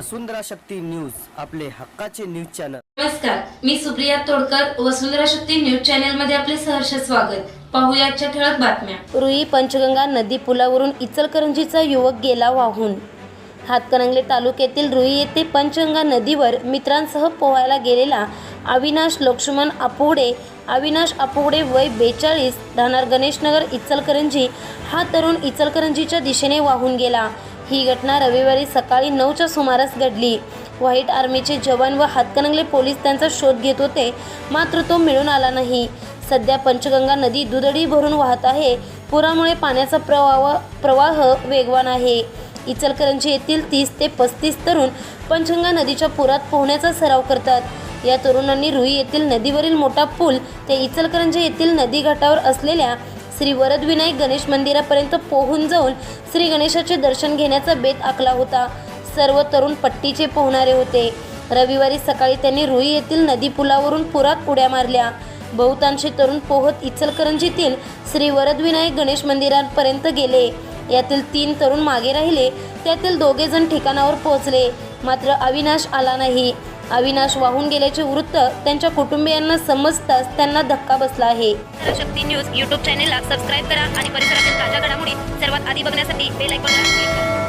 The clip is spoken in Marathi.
वसुंधरा शक्ती न्यूज आपले हक्काचे न्यूज चॅनल. नमस्कार मी सुप्रिया तोडकर वसुंधरा शक्ती न्यूज चॅनलमध्ये आपले सहर्ष स्वागत. पाहूया आजच्या ठळक बातम्या. रुई पंचगंगा नदी पुलावरून इचलकरंजीचा युवक गेला वाहून. हातकणंगले तालुक्यातील रुई येथे पंचगंगा नदीवर मित्रांसह पोहायला गेलेला अविनाश लक्ष्मण आपुगडे अविनाश आपुगडे वय बेचाळीस राहणार गणेशनगर इचलकरंजी हा तरुण इचलकरंजीच्या दिशेने वाहून गेला. ही घटना रविवारी सकाळी नऊच्या सुमारास घडली. व्हाईट आर्मीचे जवान व हातकणंगले पोलीस त्यांचा शोध घेत होते. मात्र तो मिळून आला नाही. सध्या पंचगंगा नदी दुधडी भरून वाहत आहे. पुरामुळे पाण्याचा प्रवाह प्रवाह वेगवान आहे. इचलकरंजी येथील तीस ते पस्तीस तरुण पंचगंगा नदीच्या पुरात पोहण्याचा सराव करतात. या तरुणांनी रुई येथील नदीवरील मोठा पूल ते इचलकरंजी येथील नदी घाटावर असलेल्या श्री वरदविनायक गणेश मंदिरापर्यंत पोहून जाऊन श्री गणेशाचे दर्शन घेण्याचा बेत आखला होता. सर्व तरुण पट्टीचे पोहणारे होते. रविवारी सकाळी त्यांनी रुई येथील नदी पुलावरून पुरात उड्या मारल्या. बहुतांशी तरुण पोहत इचलकरंजीतील श्री वरदविनायक गणेश मंदिरापर्यंत गेले. यातील तीन तरुण मागे राहिले. त्यातील दोघे जण ठिकाणावर पोहोचले. मात्र अविनाश आला नाही. अविनाश वाहून गेल्याचे वृत्त त्यांच्या कुटुंबियांना समजताच त्यांना धक्का बसला आहे. शक्ती न्यूज यूट्यूब चॅनेलला सबस्क्राईब करा आणि परिसरातील ताज्या घडामोडी सर्वात आधी बघण्यासाठी बेल आयकॉनला